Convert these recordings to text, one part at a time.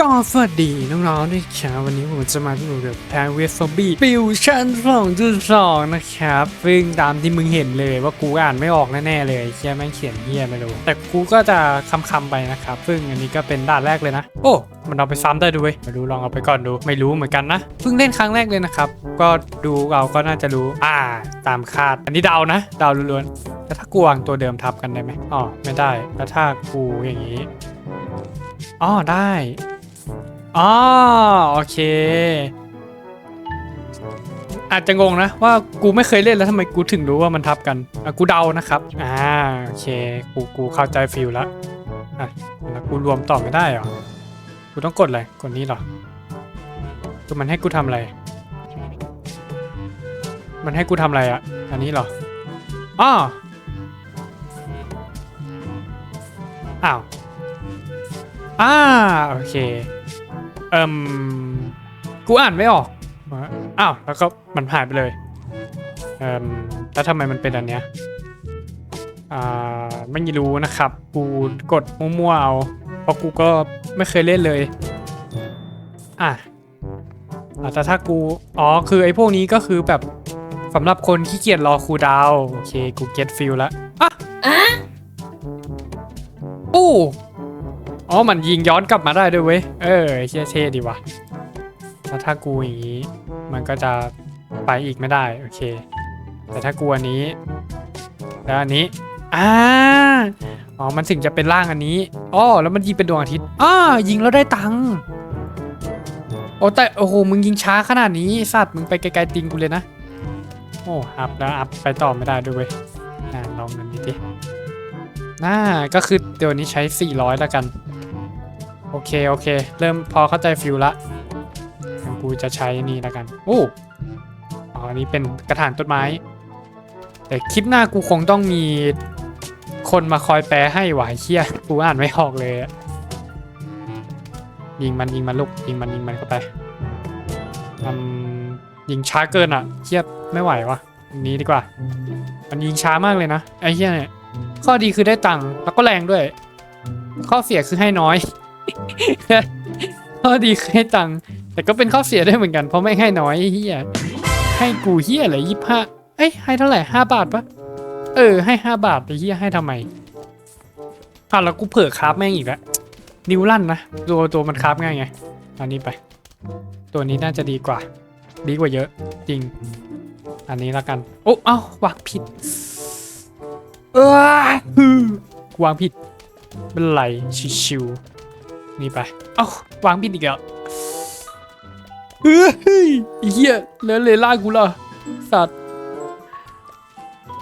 ก็สวัสดีน้องๆด้วยครับวันนี้ผมจะมาที่หนูกับแพนเวสซอมบี้ฟิวชั่น2.2นะครับซึ่งตามที่มึงเห็นเลยว่ากูอ่านไม่ออกแน่ๆเลยเฮียแม่งเขียนเฮียไม่รู้ แต่กูก็จะคำๆไปนะครับซึ่งอันนี้ก็เป็นด่านแรกเลยนะ โอ้ มันเอาไปซ้ำได้ด้วยมาดูลองเอาไปก่อนดู ไม่รู้เหมือนกันนะเพิ่งเล่นครั้งแรกเลยนะครับ ก็ดูเราก็น่าจะรู้อ่า ตามคาด อันนี้เดานะเดาล้วนๆแล้วถ้ากูวางตัวเดิมทับกันได้ไหมอ๋อไม่ได้แล้วถ้ากูอย่างนี้อ๋อได้ อ๋อโอเค อาจจะงงนะว่ากูไม่เคยเล่นแล้วทำไมกูถึงรู้ว่ามันทับกันอะกูเดานะครับอ่าโอเคกูกูเข้าใจฟิลแล้วอะแล้วกูรวมต่อไม่ได้เหรอกูต้องกดอะไรกดนี้เหรอคือมันให้กูทำอะไร มันให้กูทำอะไรอะ อันนี้เหรออ้ออ้าวอ่าโอเค เอิมกูอ่านไม่ออก อ้าว แล้วก็มันหายไปเลย เอิมแล้วทำไมมันเป็นอันเนี้ย อ่า ไม่รู้นะครับ กูกดมั่วๆเอา เพราะกูก็ไม่เคยเล่นเลย อะอะแต่ถ้ากู อ๋อ คือไอ้พวกนี้ก็คือแบบสำหรับคนขี้เกียจรอครูลดาวน์โอเค กูเก็ตฟิลแล้วอะอู้ อ๋อมันยิงย้อนกลับมาได้ด้วยเว้ย เออเชี่ยเท่ดีว่ะแล้วถ้ากูอย่างนี้ มันก็จะไปอีกไม่ได้ โอเค แต่ถ้ากูอันนี้ แล้วอันนี้ อ่า อ๋อ มันถึงจะเป็นร่างอันนี้อ๋อแล้วมันยิงเป็นดวงอาทิตย์อ้ายิงแล้วได้ตังค์โอ้แต่โอ้โห มึงยิงช้าขนาดนี้สัตว์มึงไปไกลๆติงกูเลยนะ โอ้อัพแล้วอัพไปต่อไม่ได้ด้วยเว้ยอ่าลองกันดิดิน่าก็คือเดี๋ยวนี้ใช้ 400 แล้วกัน อเค โอเค เริ่มพอเข้าใจฟิลละงั้นกูจะใช้นี่ล้วกันโอ้อ๋ออันนี้เป็นกระถางต้นไม้ แต่คลิปหน้ากูคงต้องมีคนมาคอยแปลให้หวายเชี่ยกูอ่านไม่ออกเลยยิงมันยิงมันลูกยิงมันยิงมันเข้าไปอืมยิงช้าเกินอะเชี่ยไม่ไหววะนี้ดีกว่า มันยิงช้ามากเลยนะไอ้เหี้ยเนี่ยข้อดีคือได้ตังค์แล้วก็แรงด้วย ข้อเสียคือให้น้อย ข้อดีคือให้ตังค์แต่ก็เป็นข้อเสียด้วยเหมือนกันเพราะไม่ให้น้อยเฮียให้กูเฮียเลยยี่ห้าเอ้ยให้เท่าไหร่ห้าบาทปะเออให้ห้าบาทไอ้เฮียให้ทำไมอะแล้วกูเผลอคราฟแม่งอีกแล้วนิวลั่นนะตัวตัวมันคราฟง่ายไงอันนี้ไป ตัวนี้น่าจะดีกว่า ดีกว่าเยอะ จริง อันนี้ละกันโอ้เอ้าวางผิดเออฮือวางผิดเป็นไรชิวๆ นี่ไป เอ้าวางผิดอีกแล้วเฮ้ยเหี้ยแล้วเลยล่ากูล่ะสัตว์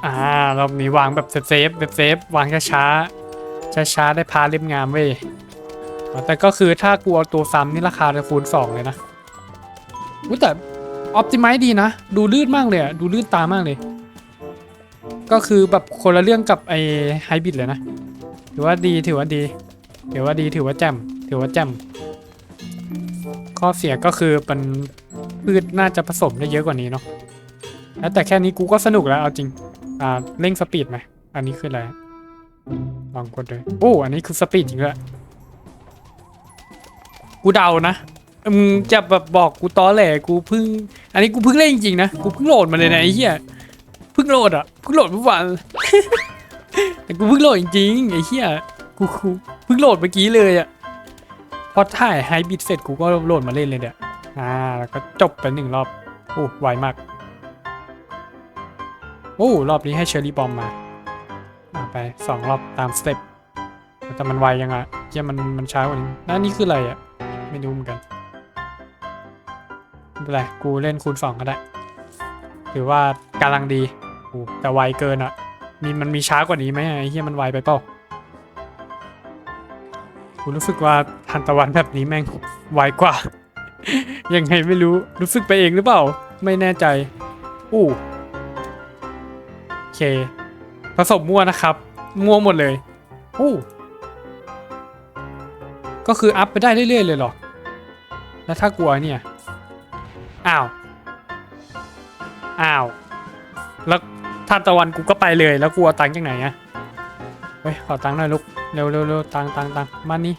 อ่ารอบนี้วางแบบเซฟแบบเซฟวางช้าๆช้าๆได้พาเล่มงามเว้ยแต่ก็คือถ้ากูเอาตัวซ้ำนี่ราคาจะคูณสองเลยนะอุ๊ยแต่ออ t ติ i z e ดีนะ ดูลื่นมากเลยอะดูลื่นตามากเลย ก็คือแบบคนละเรื่องกับไอ้ไฮบิดเลยนะ ถือว่าดีถือว่าดีถือว่าดีถือว่าแจ่ม ถือว่าแจ่มข้อเสียก็คือมันพืชน่าจะผสมได้เยอะกว่านี้เนาะแล้วแต่แค่นี้กูก็สนุกแล้วเอาจริง อ่าเร่งสปีดไหมอันนี้คืออะไรลองกดเลยโอ้อันนี้คือสปีดจริงด้วยกูเดานะมึงจะแบบบอกกูตอแหลกูเพิ่ง อันนี้กูเพิ่งเล่นจริงๆนะกูเพิ่งโหลดมาเลยนะไอ้เหี้ยเพิ่งโหลดอะเพิ่งโหลดเมื่อวานแต่กูเพิ่งโหลดจริงๆไอ้เหี้ยกูกูเพิ่งโหลดเมื่อกี้เลยอะ พอถ่ายไฮบิดเสร็จกูก็โหลดมาเล่นเลยเนี่ยอ่าแล้วก็จบไปหนึ่งรอบโอ้ไวมากโอ้รอบนี้ให้เชอร์รี่บอมมาอาไปสองรอบตามสเต็ปแต่มันไวยังอะเหี้ยมันมันช้ากว่านี้แล้วนี่คืออะไรอะไม่รู้เหมือนกันไม่เป็นไรกูเล่นคูณสองก็ได้ถือว่ากำลังดีโอ้แต่ไวเกินอะมีมันมีช้ากว่านี้ไหมไอ้เฮียมันไวไปเปล่า กูรู้สึกว่าทันตะวันแบบนี้แม่งไวกว่า ยังไงไม่รู้รู้สึกไปเองหรือเปล่า ไม่แน่ใจ อู้โอเค ผสมมั่วนะครับ มั่วหมดเลย อู้ ก็คืออัพไปได้เรื่อยๆเลยเหรอ แล้วถ้ากลัวเนี่ย อ้าว อ้าว แล้วทานตะวันกูก็ไปเลย แล้วกูเอาตังค์จากไหนอะเฮ้ย ขอตังค์หน่อยลูก เร็วเร็วเร็วตังตังตังมานี่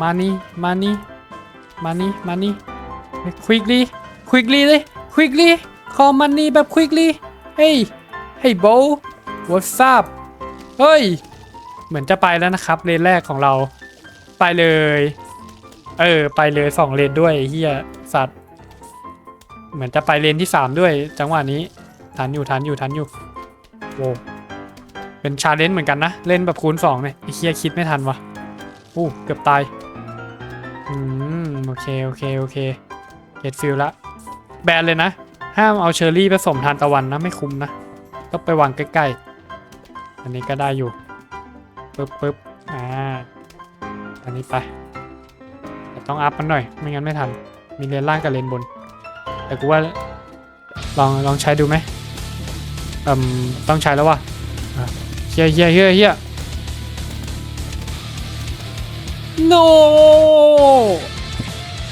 มานี่มานี่มานี่มานี่ควิกลี่ควิกลี่เลยควิกลี่คอมันนี่แบบควิกลี่เฮ้ยเฮ้ยโบ what's up เฮ้ย เหมือนจะไปแล้วนะครับเลนแรกของเรา ไปเลย เออ ไปเลยสองเลนด้วยเฮียสัตว์ เหมือนจะไปเลนที่สามด้วย จังหวะนี้ทันอยู่ทันอยู่ทันอยู่โว้ เป็นชาเลนจ์เหมือนกันนะ เล่นแบบคูณสองเนี่ยไอ้เฮียคิดไม่ทันวะอู้เกือบตาย อืม โอเค โอเค โอเคเก็ตฟิลละ แบนเลยนะ ห้ามเอาเชอร์รี่ผสมทานตะวันนะ ไม่คุ้มนะก็ไปวางใกล้ๆ อันนี้ก็ได้อยู่ปึ๊บปึ๊บอ่า อันนี้ไปแต่ต้องอัพมันหน่อย ไม่งั้นไม่ทัน มีเลนล่างกับเลนบน แต่กูว่า ลองลองใช้ดูไหมอืมต้องใช้แล้วว่ะ ฮียเฮียเฮียเฮีย no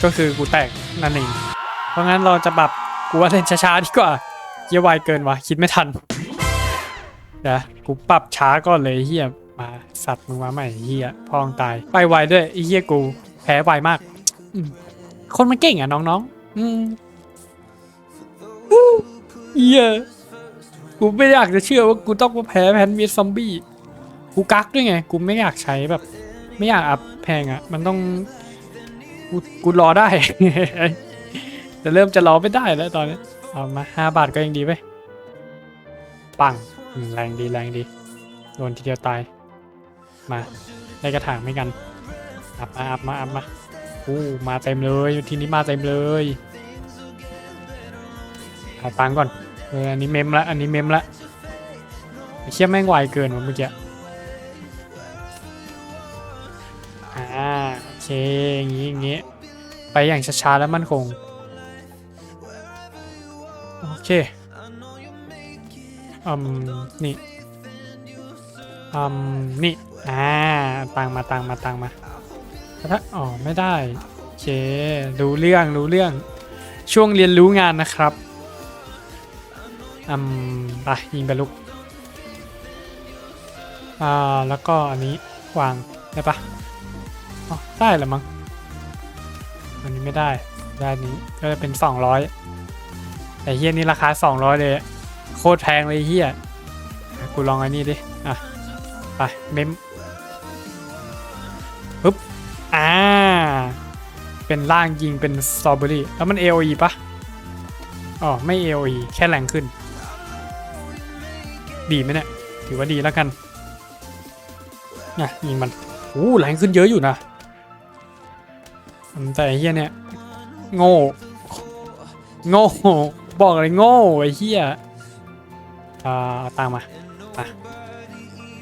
ก็คือกูแตกนั่นเอง เพราะงั้นเราจะปรับกูว่าเล่นช้าๆดีกว่าเฮียไวเกินว่ะคิดไม่ทันเดี๋ยวกูปรับช้าก่อนเลยเฮียมาสัตว์มึงมาใหม่เฮียพองตายไปไวด้วยไอ้เฮียกูแพ้ไวมากอืมคนมันเก่งอะน้องๆอืมเฮีย กูไม่อยากจะเชื่อว่ากูต้องมาแพ้แพนมีซอมบี้ กูกักด้วยไง กูไม่อยากใช้แบบ ไม่อยากอัพแพงอะ มันต้อง กูกูรอได้ แต่เริ่มจะรอไม่ได้แล้วตอนนี้เอามาห้าบาทก็ยังดีไปปังแรงดีแรงดี โดนทีเดียวตาย มาได้กระถางไม่กัน อัพมาอัพมาอัพมาอู้มาเต็มเลยทีนี้มาเต็มเลยเอาตังก่อน เอออันนี้เมมละ อันนี้เมมละไอ้เชี่ยแม่งไวเกินว่ะเมื่อกี้ อ่า โอเค อย่างงี้อย่างงี้ ไปอย่างช้าๆแล้วมั่นคง โอเค อืม นี่ อืม นี่ อ่า ตังมาตังมาตังมาถ้าอ๋อ ไม่ได้ โอเค รู้เรื่อง รู้เรื่อง ช่วงเรียนรู้งานนะครับ อืมไปยิงไปลุกอ่าแล้วก็อันนี้วางได้ปะอ๋อได้เหรอมั้งอันนี้ไม่ได้ได้นี้ก็จะเป็น 200 แต่เฮียนี่ราคา 200 เลยโคตรแพงเลยเฮียกูลองอันนี้ดิอะไปเมมปึ๊บอ่าเป็นล่างยิงเป็นสตรอเบอรี่แล้วมัน AOE ปะอ๋อไม่ AOE แค่แรงขึ้น ดีไหมเนี่ย ถือว่าดีแล้วกันนี่ยยิงมันโอ้แรงขึ้นเยอะอยู่นะ แต่เฮียเนี่ย โง่ โง่ บอกเลยโง่ไอ้เฮียอ่าตามมามา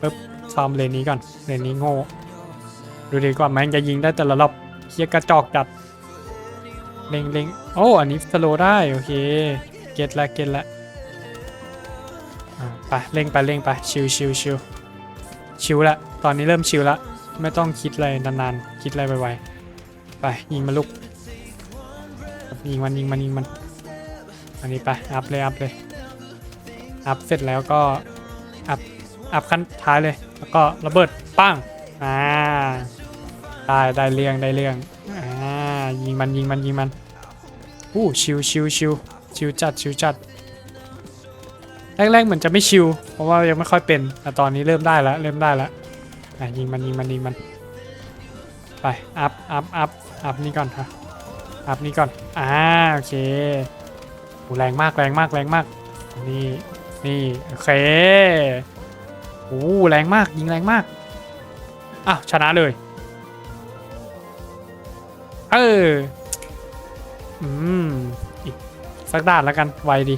ปึ๊บซ้อมเลนนี้ก่อน เลนนี้โง่ ดูดีกว่าแม่งจะยิงได้แต่ละรอบเฮียกระจอกจัดเล็งเล็งโอ้ อันนี้สโลได้ โอเค เก็ตละเก็ตละ ไปเร่งไปเร่งไปชิวชิวชิวชิวละตอนนี้เริ่มชิวละไม่ต้องคิดอะไรนานๆ คิดอะไรไวๆไปยิงมันลุกยิงมันยิงมันยิงมันอันนี้ไปอัพเลยอัพเลยอัพเสร็จแล้วก็อัพอัพขั้นท้ายเลย แล้วก็ระเบิดปั้งอ่าได้ได้เรื่องได้เรื่องอ่ายิงมันยิงมันยิงมันอู้ชิวชิวชิวชิวจัดชิวจัด แรกๆเหมือนจะไม่ชิวเพราะว่ายังไม่ค่อยเป็นแต่ตอนนี้เริ่มได้แล้วเริ่มได้แล้วอะยิงมันยิงมันยิงมันไปอัพอัพอัพอัพนี่ก่อนค่ะอัพนี่ก่อนอ่าโอเคโหแรงมากแรงมากแรงมากนี่นี่โอเคโอ้แรงมากยิงแรงมากอ้าวชนะเลยเอออืมอีกสักด่านแล้วกันไวดี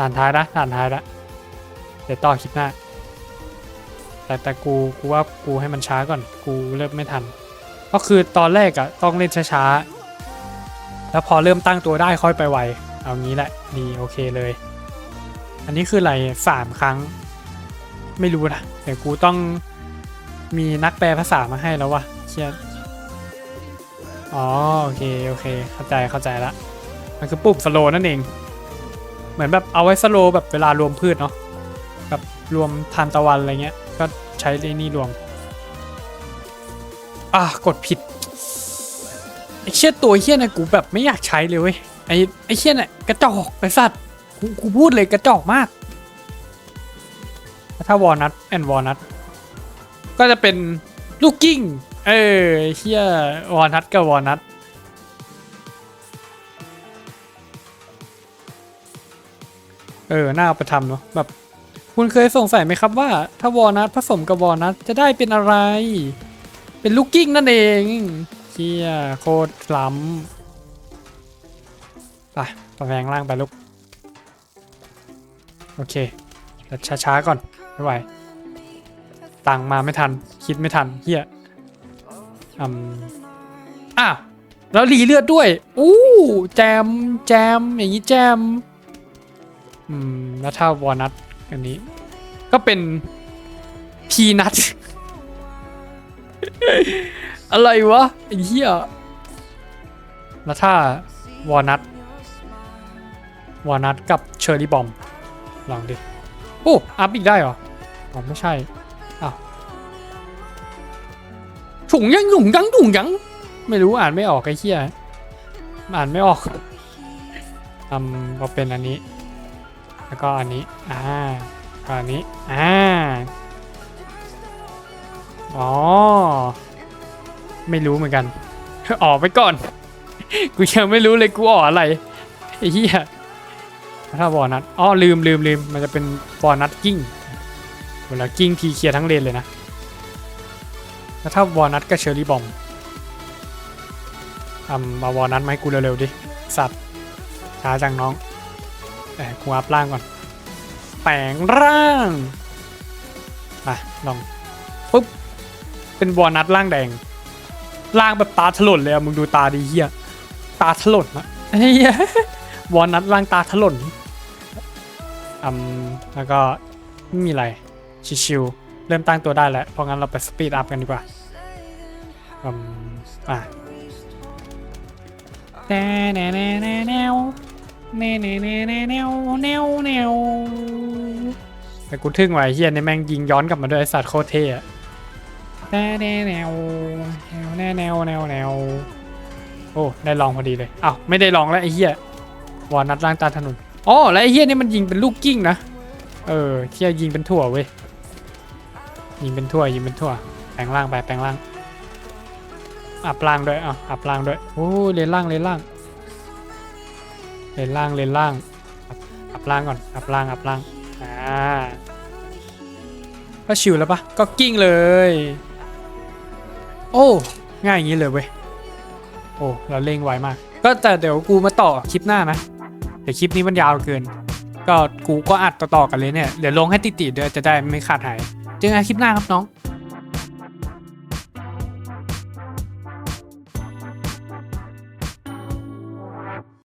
ด่านท้ายนะด่านท้ายละเดี๋ยวต่อคลิปหน้า แต่แต่กูกูว่ากูให้มันช้าก่อน กูเริ่มไม่ทัน ก็คือตอนแรกอะต้องเล่นช้าๆ แล้วพอเริ่มตั้งตัวได้ค่อยไปไว เอางี้แหละดีโอเคเลย อันนี้คืออะไรสามครั้ง ไม่รู้นะเดี๋ยวกูต้องมีนักแปลภาษามาให้แล้ววะเครียอ๋อโอเค โอเค เข้าใจเข้าใจละ มันคือปุ่มสโลนั่นเอง มือนแบบเอาไว้สโลแบบเวลารวมพืชเนาะแบบรวมทานตะวันอะไรเงี้ย ก็ใช้ไอ้นี่รวม อะกดผิดไอ้เชี่ยตัวเชี่ยนี่ยกูแบบไม่อยากใช้เลยเว้ยไอ้ไอ้เชี่ยนี่ยกระจอกไอ้สัตว์กูกูพูดเลยกระจอกมาก ถ้าวอลนัทแอนวอลนัทก็จะเป็นลูกกิ้ง เออเชี่ยวอลนัทกับวอลนัท เออน่าเอาไปทำเนาะแบบ คุณเคยสงสัยไหมครับว่า ถ้าวอลนัทผสมกับวอลนัทจะได้เป็นอะไร เป็นลูกกิ้งนั่นเองเชี่ยโคตรล้ำไปไปแปลงร่างไปลูก โอเคแต่ช้าๆก่อนไม่ไหวตังมาไม่ทัน คิดไม่ทันเฮียอืมอ้าวแล้วรีเลือดด้วย อู้ แจม แจม อย่างนี้แจม อืมแล้วถ้าวอลนัทอันนี้ ก็เป็นพีนัท อะไรวะไอ้เหี้ยแล้วถ้าวอลนัทวอลนัทกับเชอร์รี่บอมลองดิโอ้อัพอีกได้เหรออ๋อไม่ใช่อ้าวถุงยังถุงยังถุงยังไม่รู้อ่านไม่ออกไอ้เหี้ยอ่านไม่ออกทำก็เป็นอันนี้ แล้วก็อันนี้ อ่าก็อันนี้ อ่า อ๋อ ไม่รู้เหมือนกัน ออกไปก่อน กูยังไม่รู้เลยกูออกอะไรไอ้เหี้ยถ้าวอลนัทอ๋อลืมลืมลืมมันจะเป็นวอลนัทกิ้งเวลากิ้งทีเคลียร์ทั้งเลนเลยนะแล้วถ้าวอลนัทกับเชอร์รี่บอมทำมาวอลนัทมาให้กูเร็วๆดิ สัตว์ช้าจังน้อง แต่กูอัพร่างก่อนแปลงร่างอะลองปุ๊บเป็นวอลนัทร่างแดงร่างแบบตาถลนเลยอะมึงดูตาดีเฮียตาถลนอะเฮียวอลนัทร่างตาถลนอืมแล้วก็ไม่มีอะไรชิวๆเริ่มตั้งตัวได้แล้ว เพราะงั้นเราไปสปีดอัพกันดีกว่าอืมอะแน่แน่แน่แน่ แนวแน่แน่แน่แน่แนวแนวแนวแต่กูทึ่งไว้เฮียในแม่งยิงย้อนกลับมาด้วยไอสัตว์โคตรเท่อะแน่แน่แนวแนวแน่แนวแนวแนวโอ้ได้ลองพอดีเลยอ้าวไม่ได้ลองแล้วไอ้เฮียวอนัดล่างตาถนนอ๋อแล้วไอ้เฮียนี่มันยิงเป็นลูกกิ้งนะเออเฮียยิงเป็นถั่วเว้ยยิงเป็นถั่วยิงเป็นถั่วแปลงร่างไปแปลงร่างอัพล่างด้วยอะอัพล่างด้วยโอ้เลนล่างเลนล่าง เลนล่างเลนล่างอัพอัพล่างก่อนอัพล่างอัพล่างอ่าก็ชิวแล้วปะก็กิ้งเลย โอ้ง่ายอย่างนี้เลยเว้ยโอ้เราเล่งไวมาก ก็แต่เดี๋ยวกูมาต่อคลิปหน้านะเดี๋ยวคลิปนี้มันยาวเกิน ก็กูก็อัดต่อๆกันเลยเนี่ยเดี๋ยวลงให้ติดๆด้วยจะได้ไม่ขาดหายเจอกันคลิปหน้าครับน้อง